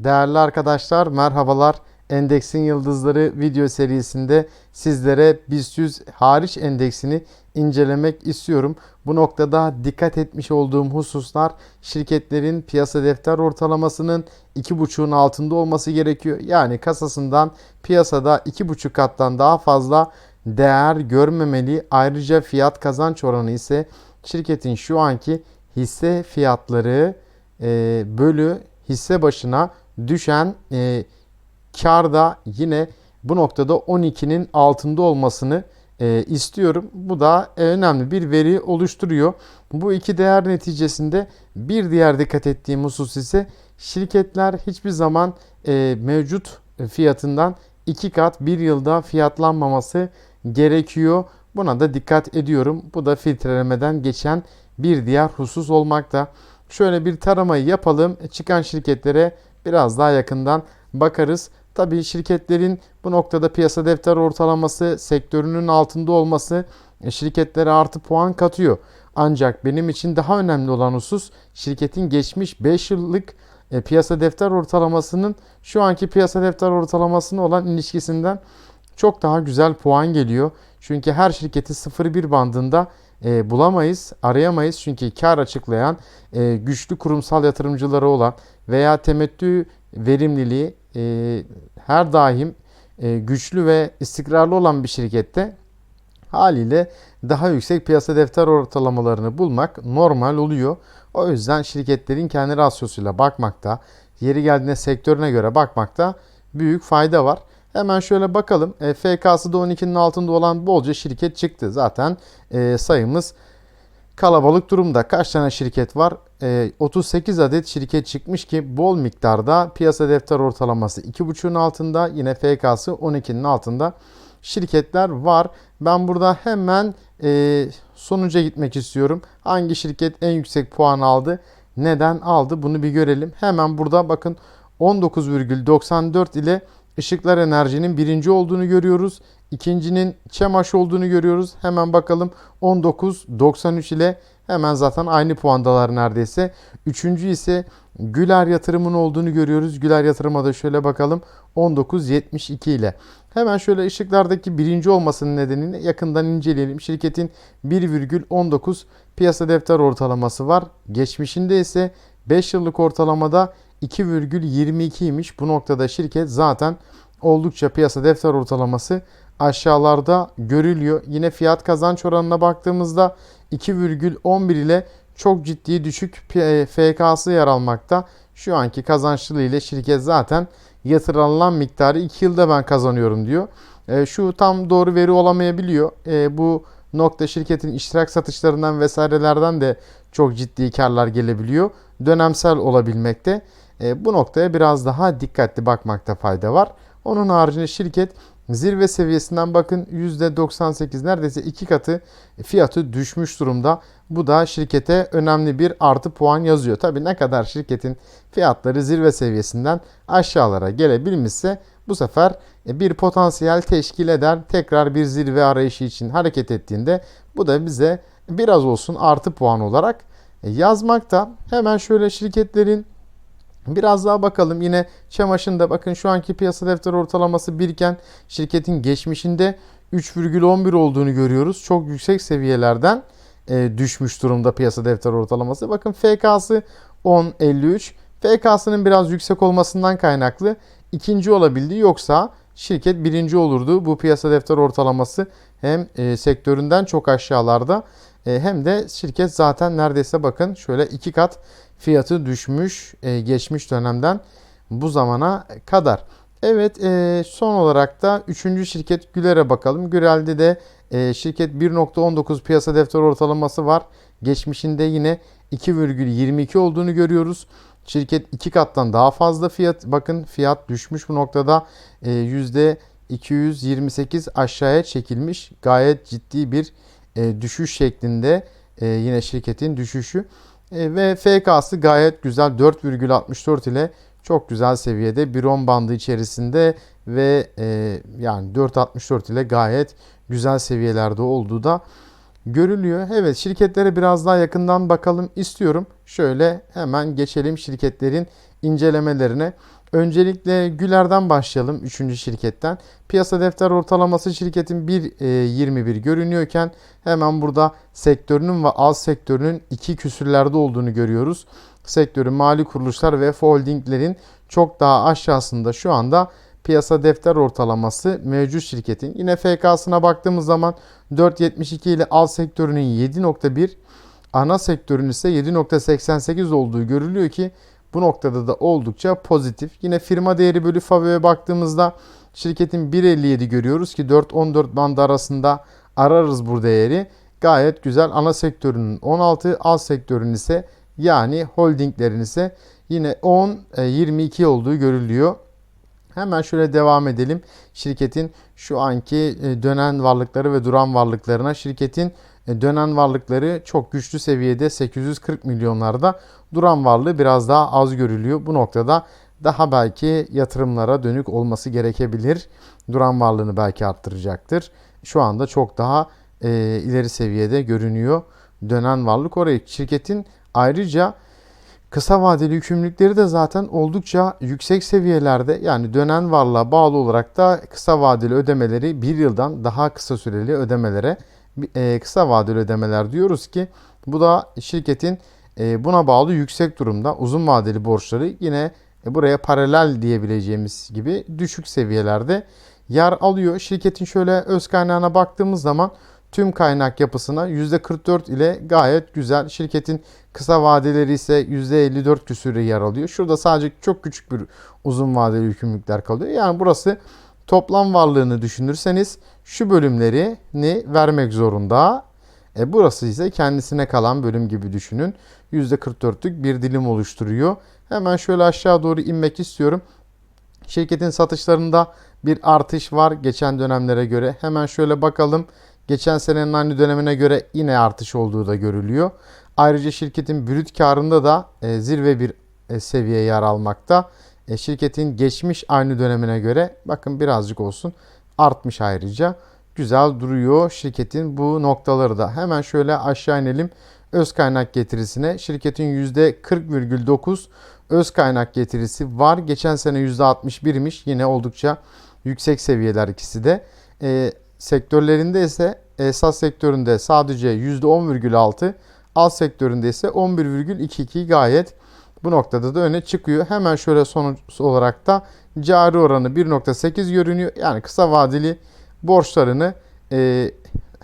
Değerli arkadaşlar merhabalar. Endeksin Yıldızları video serisinde sizlere BIST 100 hariç endeksini incelemek istiyorum. Bu noktada dikkat etmiş olduğum hususlar şirketlerin piyasa defter ortalamasının 2.5'un altında olması gerekiyor. Yani kasasından piyasada 2.5 kattan daha fazla değer görmemeli. Ayrıca fiyat kazanç oranı ise şirketin şu anki hisse fiyatları bölü hisse başına düşen e, kar da yine bu noktada 12'nin altında olmasını e, istiyorum. Bu da e, önemli bir veri oluşturuyor. Bu iki değer neticesinde bir diğer dikkat ettiğim husus ise şirketler hiçbir zaman e, mevcut fiyatından iki kat bir yılda fiyatlanmaması gerekiyor. Buna da dikkat ediyorum. Bu da filtrelemeden geçen bir diğer husus olmakta. Şöyle bir taramayı yapalım. Çıkan şirketlere biraz daha yakından bakarız. Tabii şirketlerin bu noktada piyasa defter ortalaması sektörünün altında olması e, şirketlere artı puan katıyor. Ancak benim için daha önemli olan husus şirketin geçmiş 5 yıllık e, piyasa defter ortalamasının şu anki piyasa defter ortalamasına olan ilişkisinden çok daha güzel puan geliyor. Çünkü her şirketi 0.1 bandında e, bulamayız, arayamayız. Çünkü kar açıklayan e, güçlü kurumsal yatırımcıları olan veya temettü verimliliği e, her daim e, güçlü ve istikrarlı olan bir şirkette haliyle daha yüksek piyasa defter ortalamalarını bulmak normal oluyor. O yüzden şirketlerin kendi rasyosuyla bakmakta, yeri geldiğinde sektörüne göre bakmakta büyük fayda var. Hemen şöyle bakalım. E, FK'sı da 12'nin altında olan bolca şirket çıktı. Zaten e, sayımız kalabalık durumda. Kaç tane şirket var? E, 38 adet şirket çıkmış ki bol miktarda piyasa defter ortalaması 2.5'un altında. Yine FK'sı 12'nin altında şirketler var. Ben burada hemen e, sonuca gitmek istiyorum. Hangi şirket en yüksek puan aldı? Neden aldı? Bunu bir görelim. Hemen burada bakın 19,94 ile Işıklar Enerji'nin birinci olduğunu görüyoruz. İkincinin Çemaş olduğunu görüyoruz. Hemen bakalım 19.93 ile hemen zaten aynı puandalar neredeyse. Üçüncü ise Güler Yatırım'ın olduğunu görüyoruz. Güler Yatırım'a da şöyle bakalım 19.72 ile. Hemen şöyle ışıklardaki birinci olmasının nedenini yakından inceleyelim. Şirketin 1,19 piyasa defter ortalaması var. Geçmişinde ise 5 yıllık ortalamada 2,22'ymiş. Bu noktada şirket zaten oldukça piyasa defter ortalaması aşağılarda görülüyor. Yine fiyat kazanç oranına baktığımızda 2,11 ile çok ciddi düşük FK'sı yer almakta. Şu anki kazançlılığı ile şirket zaten yatırılan miktarı 2 yılda ben kazanıyorum diyor. E, şu tam doğru veri olamayabiliyor. E, bu nokta şirketin iştirak satışlarından vesairelerden de çok ciddi karlar gelebiliyor. Dönemsel olabilmekte. E, bu noktaya biraz daha dikkatli bakmakta fayda var. Onun haricinde şirket zirve seviyesinden bakın %98 neredeyse iki katı fiyatı düşmüş durumda. Bu da şirkete önemli bir artı puan yazıyor. Tabi ne kadar şirketin fiyatları zirve seviyesinden aşağılara gelebilmişse bu sefer bir potansiyel teşkil eder. Tekrar bir zirve arayışı için hareket ettiğinde bu da bize biraz olsun artı puan olarak yazmakta. Hemen şöyle şirketlerin Biraz daha bakalım yine çamaşında bakın şu anki piyasa defter ortalaması birken şirketin geçmişinde 3,11 olduğunu görüyoruz. Çok yüksek seviyelerden e, düşmüş durumda piyasa defter ortalaması. Bakın FK'sı 10.53. FK'sının biraz yüksek olmasından kaynaklı ikinci olabildi. Yoksa şirket birinci olurdu. Bu piyasa defter ortalaması hem e, sektöründen çok aşağılarda e, hem de şirket zaten neredeyse bakın şöyle iki kat fiyatı düşmüş e, geçmiş dönemden bu zamana kadar. Evet e, son olarak da 3. şirket Güler'e bakalım. Gürel'de de e, şirket 1.19 piyasa defter ortalaması var. Geçmişinde yine 2,22 olduğunu görüyoruz. Şirket 2 kattan daha fazla fiyat bakın fiyat düşmüş bu noktada e, %228 aşağıya çekilmiş. Gayet ciddi bir e, düşüş şeklinde e, yine şirketin düşüşü. E, ve FK'sı gayet güzel 4,64 ile çok güzel seviyede bir 10 bandı içerisinde ve e, yani 4.64 ile gayet güzel seviyelerde olduğu da görülüyor. Evet şirketlere biraz daha yakından bakalım istiyorum. Şöyle hemen geçelim şirketlerin incelemelerine. Öncelikle Güler'den başlayalım 3. şirketten. Piyasa defter ortalaması şirketin 1.21 görünüyorken hemen burada sektörünün ve az sektörünün 2 küsürlerde olduğunu görüyoruz. Sektörün mali kuruluşlar ve holdinglerin çok daha aşağısında şu anda piyasa defter ortalaması mevcut şirketin. Yine FK'sına baktığımız zaman 4.72 ile al sektörünün 7.1 ana sektörün ise 7.88 olduğu görülüyor ki bu noktada da oldukça pozitif. Yine firma değeri bölü FAVÖ'ye baktığımızda şirketin 1.57 görüyoruz ki 4-14 bandı arasında ararız bu değeri. Gayet güzel. Ana sektörünün 16, al sektörün ise yani holdinglerin ise yine 10-22 olduğu görülüyor. Hemen şöyle devam edelim. Şirketin şu anki e, dönen varlıkları ve duran varlıklarına şirketin e, dönen varlıkları çok güçlü seviyede 840 milyonlarda duran varlığı biraz daha az görülüyor. Bu noktada daha belki yatırımlara dönük olması gerekebilir. Duran varlığını belki arttıracaktır. Şu anda çok daha e, ileri seviyede görünüyor dönen varlık orayı. Şirketin ayrıca Kısa vadeli yükümlülükleri de zaten oldukça yüksek seviyelerde yani dönen varlığa bağlı olarak da kısa vadeli ödemeleri bir yıldan daha kısa süreli ödemelere e, kısa vadeli ödemeler diyoruz ki bu da şirketin e, buna bağlı yüksek durumda uzun vadeli borçları yine buraya paralel diyebileceğimiz gibi düşük seviyelerde yer alıyor. Şirketin şöyle öz kaynağına baktığımız zaman tüm kaynak yapısına %44 ile gayet güzel. Şirketin kısa vadeleri ise %54 küsürü yer alıyor. Şurada sadece çok küçük bir uzun vadeli yükümlülükler kalıyor. Yani burası toplam varlığını düşünürseniz şu bölümlerini vermek zorunda. E burası ise kendisine kalan bölüm gibi düşünün. %44'lük bir dilim oluşturuyor. Hemen şöyle aşağı doğru inmek istiyorum. Şirketin satışlarında bir artış var geçen dönemlere göre. Hemen şöyle bakalım. Geçen senenin aynı dönemine göre yine artış olduğu da görülüyor. Ayrıca şirketin brüt karında da e, zirve bir e, seviye yer almakta. E, şirketin geçmiş aynı dönemine göre bakın birazcık olsun artmış ayrıca. Güzel duruyor şirketin bu noktaları da. Hemen şöyle aşağı inelim. Öz kaynak getirisine şirketin %40,9 öz kaynak getirisi var. Geçen sene %61'miş. Yine oldukça yüksek seviyeler ikisi de. E, sektörlerinde ise esas sektöründe sadece %10,6, alt sektöründe ise 11,22 gayet bu noktada da öne çıkıyor. Hemen şöyle sonuç olarak da cari oranı 1.8 görünüyor. Yani kısa vadeli borçlarını e,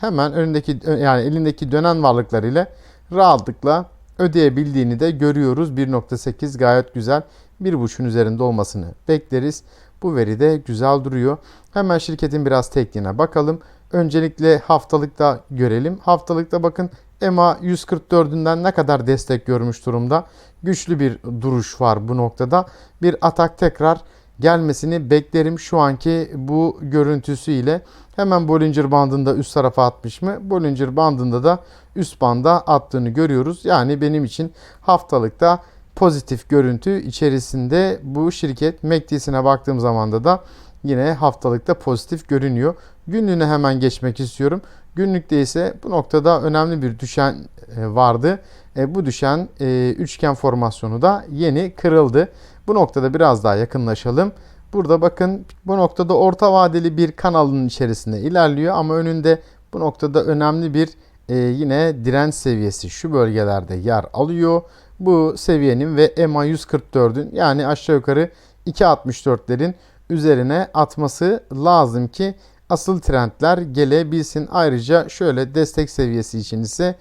hemen önündeki yani elindeki dönen varlıklarıyla rahatlıkla ödeyebildiğini de görüyoruz. 1.8 gayet güzel. 1.5'ün üzerinde olmasını bekleriz. Bu veri de güzel duruyor. Hemen şirketin biraz tekniğine bakalım. Öncelikle haftalıkta görelim. Haftalıkta bakın EMA 144'ünden ne kadar destek görmüş durumda. Güçlü bir duruş var bu noktada. Bir atak tekrar gelmesini beklerim şu anki bu görüntüsü ile. Hemen Bollinger bandında üst tarafa atmış mı? Bollinger bandında da üst banda attığını görüyoruz. Yani benim için haftalıkta pozitif görüntü içerisinde bu şirket MACD'sine baktığım zaman da yine haftalıkta pozitif görünüyor. Günlüğüne hemen geçmek istiyorum. Günlükte ise bu noktada önemli bir düşen e, vardı. E, bu düşen e, üçgen formasyonu da yeni kırıldı. Bu noktada biraz daha yakınlaşalım. Burada bakın bu noktada orta vadeli bir kanalın içerisinde ilerliyor ama önünde bu noktada önemli bir yine direnç seviyesi şu bölgelerde yer alıyor. Bu seviyenin ve EMA 144'ün yani aşağı yukarı 2.64'lerin üzerine atması lazım ki asıl trendler gelebilsin. Ayrıca şöyle destek seviyesi için ise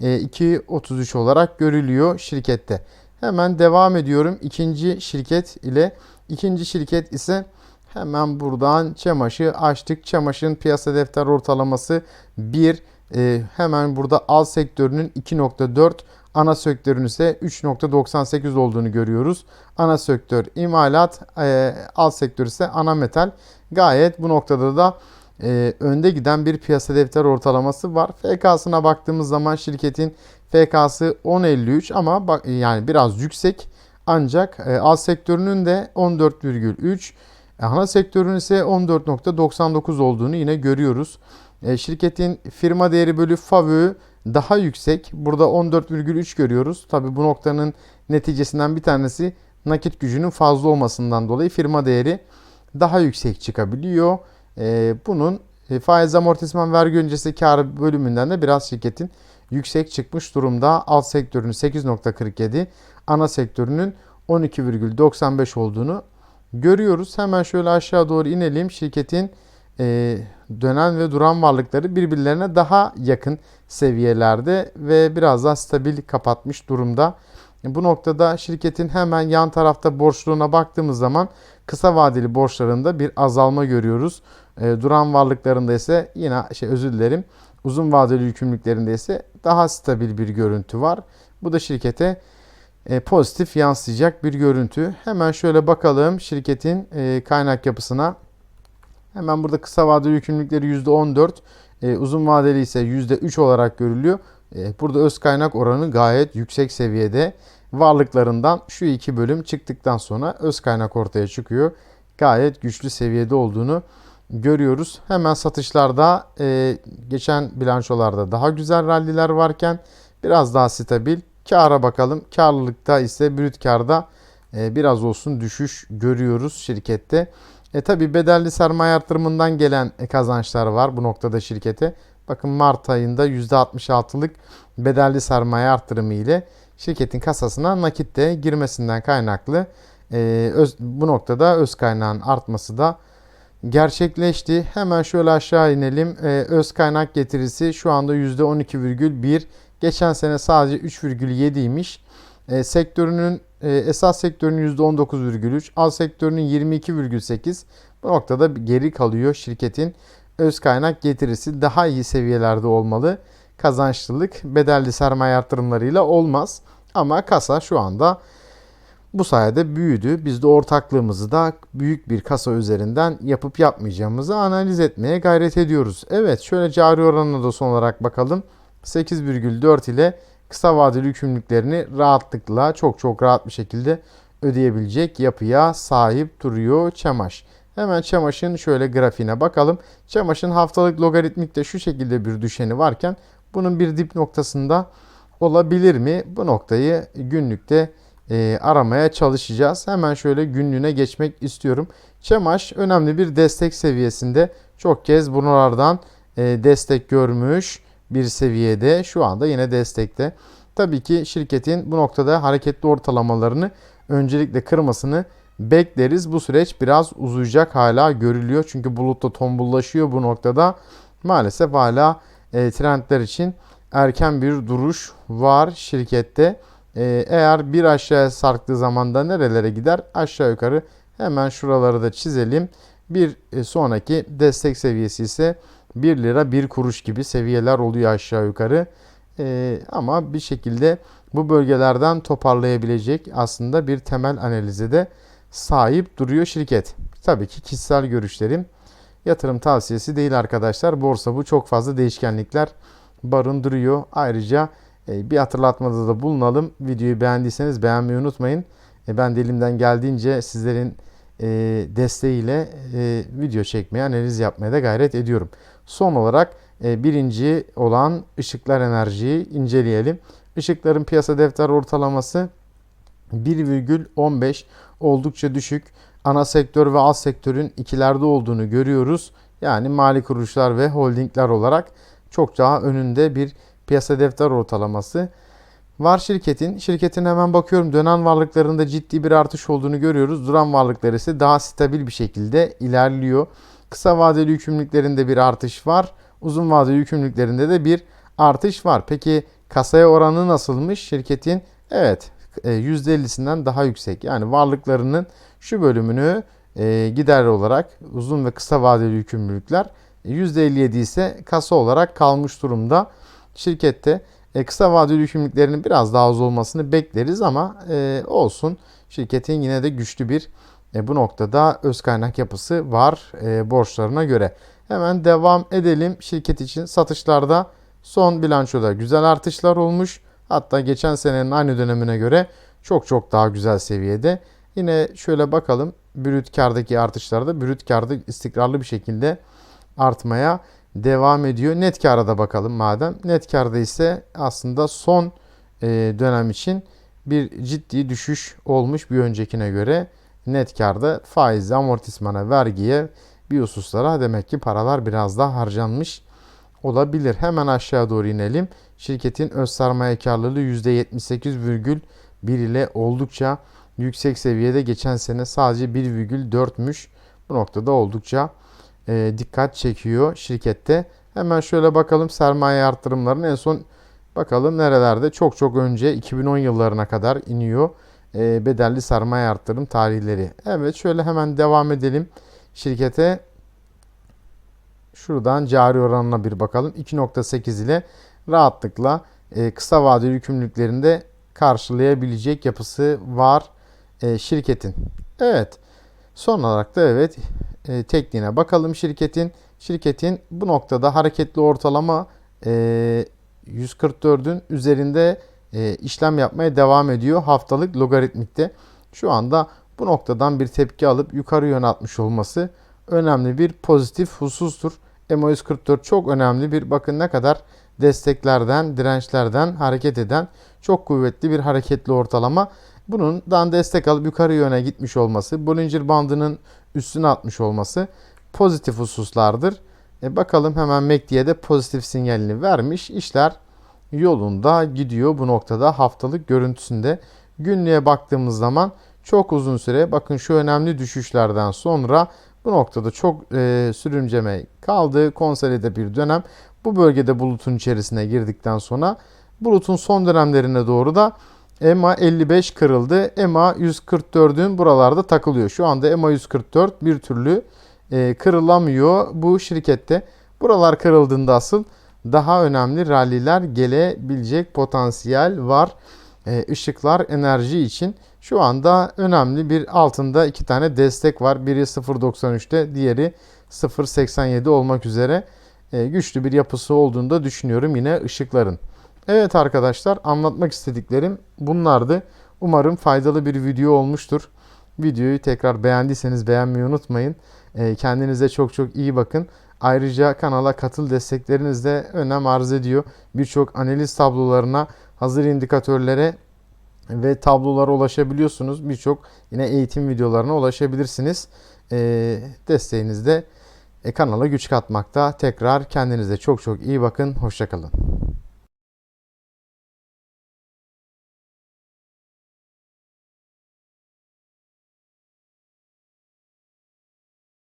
2.33 e, olarak görülüyor şirkette. Hemen devam ediyorum ikinci şirket ile. İkinci şirket ise hemen buradan çamaşı açtık. Çamaşırın piyasa defter ortalaması 1. E, hemen burada al sektörünün 2.4 Ana sektörün ise 3.98 olduğunu görüyoruz. Ana sektör imalat, e, alt sektör ise ana metal. Gayet bu noktada da e, önde giden bir piyasa defter ortalaması var. FK'sına baktığımız zaman şirketin FK'sı 10.53 ama bak, yani biraz yüksek. Ancak e, alt sektörünün de 14,3 ana sektörün ise 14.99 olduğunu yine görüyoruz. E, şirketin firma değeri bölü FAVÖ daha yüksek. Burada 14,3 görüyoruz. Tabi bu noktanın neticesinden bir tanesi nakit gücünün fazla olmasından dolayı firma değeri daha yüksek çıkabiliyor. E, bunun e, faiz amortisman vergi öncesi kar bölümünden de biraz şirketin yüksek çıkmış durumda. Alt sektörünün 8.47, ana sektörünün 12,95 olduğunu görüyoruz. Hemen şöyle aşağı doğru inelim. Şirketin e, dönen ve duran varlıkları birbirlerine daha yakın seviyelerde ve biraz daha stabil kapatmış durumda. Bu noktada şirketin hemen yan tarafta borçluğuna baktığımız zaman kısa vadeli borçlarında bir azalma görüyoruz. E, duran varlıklarında ise yine şey özür dilerim uzun vadeli yükümlülüklerinde ise daha stabil bir görüntü var. Bu da şirkete e, pozitif yansıyacak bir görüntü. Hemen şöyle bakalım şirketin e, kaynak yapısına. Hemen burada kısa vadeli yükümlülükleri %14, e, uzun vadeli ise %3 olarak görülüyor. E, burada öz kaynak oranı gayet yüksek seviyede. Varlıklarından şu iki bölüm çıktıktan sonra öz kaynak ortaya çıkıyor. Gayet güçlü seviyede olduğunu görüyoruz. Hemen satışlarda e, geçen bilançolarda daha güzel ralliler varken biraz daha stabil. Kâra bakalım. Karlılıkta ise brüt karda e, biraz olsun düşüş görüyoruz şirkette. E tabi bedelli sermaye artırımından gelen kazançlar var bu noktada şirkete. Bakın Mart ayında %66'lık bedelli sermaye artırımı ile şirketin kasasına nakitte girmesinden kaynaklı e, öz, bu noktada öz kaynağın artması da gerçekleşti. Hemen şöyle aşağı inelim. E, öz kaynak getirisi şu anda %12,1. Geçen sene sadece 3,7'ymiş. E, sektörünün e, esas sektörünün %19,3, alt sektörünün 22,8. Bu noktada geri kalıyor şirketin öz kaynak getirisi daha iyi seviyelerde olmalı. Kazançlılık bedelli sermaye artırımlarıyla olmaz. Ama kasa şu anda bu sayede büyüdü. Biz de ortaklığımızı da büyük bir kasa üzerinden yapıp yapmayacağımızı analiz etmeye gayret ediyoruz. Evet şöyle cari oranına da son olarak bakalım. 8,4 ile kısa vadeli yükümlülüklerini rahatlıkla çok çok rahat bir şekilde ödeyebilecek yapıya sahip duruyor Çamaş. Hemen Çamaş'ın şöyle grafiğine bakalım. Çamaş'ın haftalık logaritmikte şu şekilde bir düşeni varken bunun bir dip noktasında olabilir mi? Bu noktayı günlükte e, aramaya çalışacağız. Hemen şöyle günlüğüne geçmek istiyorum. Çamaş önemli bir destek seviyesinde. Çok kez bunlardan e, destek görmüş bir seviyede. Şu anda yine destekte. Tabii ki şirketin bu noktada hareketli ortalamalarını öncelikle kırmasını bekleriz. Bu süreç biraz uzayacak hala görülüyor. Çünkü bulutta tombullaşıyor bu noktada. Maalesef hala e, trendler için erken bir duruş var şirkette. E, eğer bir aşağıya sarktığı zaman da nerelere gider? Aşağı yukarı hemen şuraları da çizelim. Bir e, sonraki destek seviyesi ise 1 lira 1 kuruş gibi seviyeler oluyor aşağı yukarı. E, ama bir şekilde bu bölgelerden toparlayabilecek aslında bir temel analize de sahip duruyor şirket. Tabii ki kişisel görüşlerim yatırım tavsiyesi değil arkadaşlar. Borsa bu çok fazla değişkenlikler barındırıyor. Ayrıca e, bir hatırlatmada da bulunalım. Videoyu beğendiyseniz beğenmeyi unutmayın. E, ben de elimden geldiğince sizlerin e, desteğiyle video çekmeye, analiz yapmaya da gayret ediyorum. Son olarak birinci olan ışıklar enerjiyi inceleyelim. Işıkların piyasa defter ortalaması 1,15 oldukça düşük. Ana sektör ve alt sektörün ikilerde olduğunu görüyoruz. Yani mali kuruluşlar ve holdingler olarak çok daha önünde bir piyasa defter ortalaması var şirketin. Şirketin hemen bakıyorum dönen varlıklarında ciddi bir artış olduğunu görüyoruz. Duran varlıkları ise daha stabil bir şekilde ilerliyor. Kısa vadeli yükümlülüklerinde bir artış var. Uzun vadeli yükümlülüklerinde de bir artış var. Peki kasaya oranı nasılmış şirketin? Evet %50'sinden e, daha yüksek. Yani varlıklarının şu bölümünü e, gider olarak uzun ve kısa vadeli yükümlülükler %57 ise kasa olarak kalmış durumda. Şirkette e, kısa vadeli yükümlülüklerinin biraz daha az olmasını bekleriz ama e, olsun. Şirketin yine de güçlü bir e, bu noktada öz kaynak yapısı var e, borçlarına göre. Hemen devam edelim. Şirket için satışlarda son bilançoda güzel artışlar olmuş. Hatta geçen senenin aynı dönemine göre çok çok daha güzel seviyede. Yine şöyle bakalım. Brüt kardaki artışlarda brüt karda istikrarlı bir şekilde artmaya devam ediyor. Net kâra da bakalım madem. Net kârda ise aslında son e, dönem için bir ciddi düşüş olmuş bir öncekine göre. Net kârda faiz, amortismana, vergiye bir hususlara demek ki paralar biraz daha harcanmış olabilir. Hemen aşağı doğru inelim. Şirketin öz sermaye karlılığı %78,1 ile oldukça yüksek seviyede. Geçen sene sadece 1,4'müş. Bu noktada oldukça e, dikkat çekiyor şirkette. Hemen şöyle bakalım sermaye artırımlarının en son bakalım nerelerde çok çok önce 2010 yıllarına kadar iniyor e, bedelli sermaye artırım tarihleri. Evet şöyle hemen devam edelim şirkete. Şuradan cari oranına bir bakalım. 2.8 ile rahatlıkla e, kısa vadeli yükümlülüklerinde karşılayabilecek yapısı var e, şirketin. Evet. Son olarak da evet e, tekniğine bakalım şirketin. Şirketin bu noktada hareketli ortalama e, 144'ün üzerinde e, işlem yapmaya devam ediyor haftalık logaritmikte. Şu anda bu noktadan bir tepki alıp yukarı yöneltmiş olması önemli bir pozitif husustur. MA 144 çok önemli bir bakın ne kadar desteklerden, dirençlerden hareket eden çok kuvvetli bir hareketli ortalama. Bundan destek alıp yukarı yöne gitmiş olması, Bollinger bandının üstüne atmış olması pozitif hususlardır. E bakalım hemen MACD'ye de pozitif sinyalini vermiş. İşler yolunda gidiyor bu noktada haftalık görüntüsünde. Günlüğe baktığımız zaman çok uzun süre bakın şu önemli düşüşlerden sonra bu noktada çok e, sürümceme kaldı. Konsolide bir dönem. Bu bölgede bulutun içerisine girdikten sonra bulutun son dönemlerine doğru da EMA 55 kırıldı. EMA 144'ün buralarda takılıyor. Şu anda EMA 144 bir türlü e, kırılamıyor bu şirkette. Buralar kırıldığında asıl daha önemli ralliler gelebilecek potansiyel var. E, ışıklar enerji için şu anda önemli bir altında iki tane destek var. Biri 0.93'te diğeri 0.87 olmak üzere e, güçlü bir yapısı olduğunu da düşünüyorum yine ışıkların. Evet arkadaşlar anlatmak istediklerim bunlardı. Umarım faydalı bir video olmuştur. Videoyu tekrar beğendiyseniz beğenmeyi unutmayın. E, kendinize çok çok iyi bakın. Ayrıca kanala katıl destekleriniz de önem arz ediyor. Birçok analiz tablolarına, hazır indikatörlere ve tablolara ulaşabiliyorsunuz. Birçok yine eğitim videolarına ulaşabilirsiniz. E, desteğiniz de kanala güç katmakta. Tekrar kendinize çok çok iyi bakın. Hoşçakalın.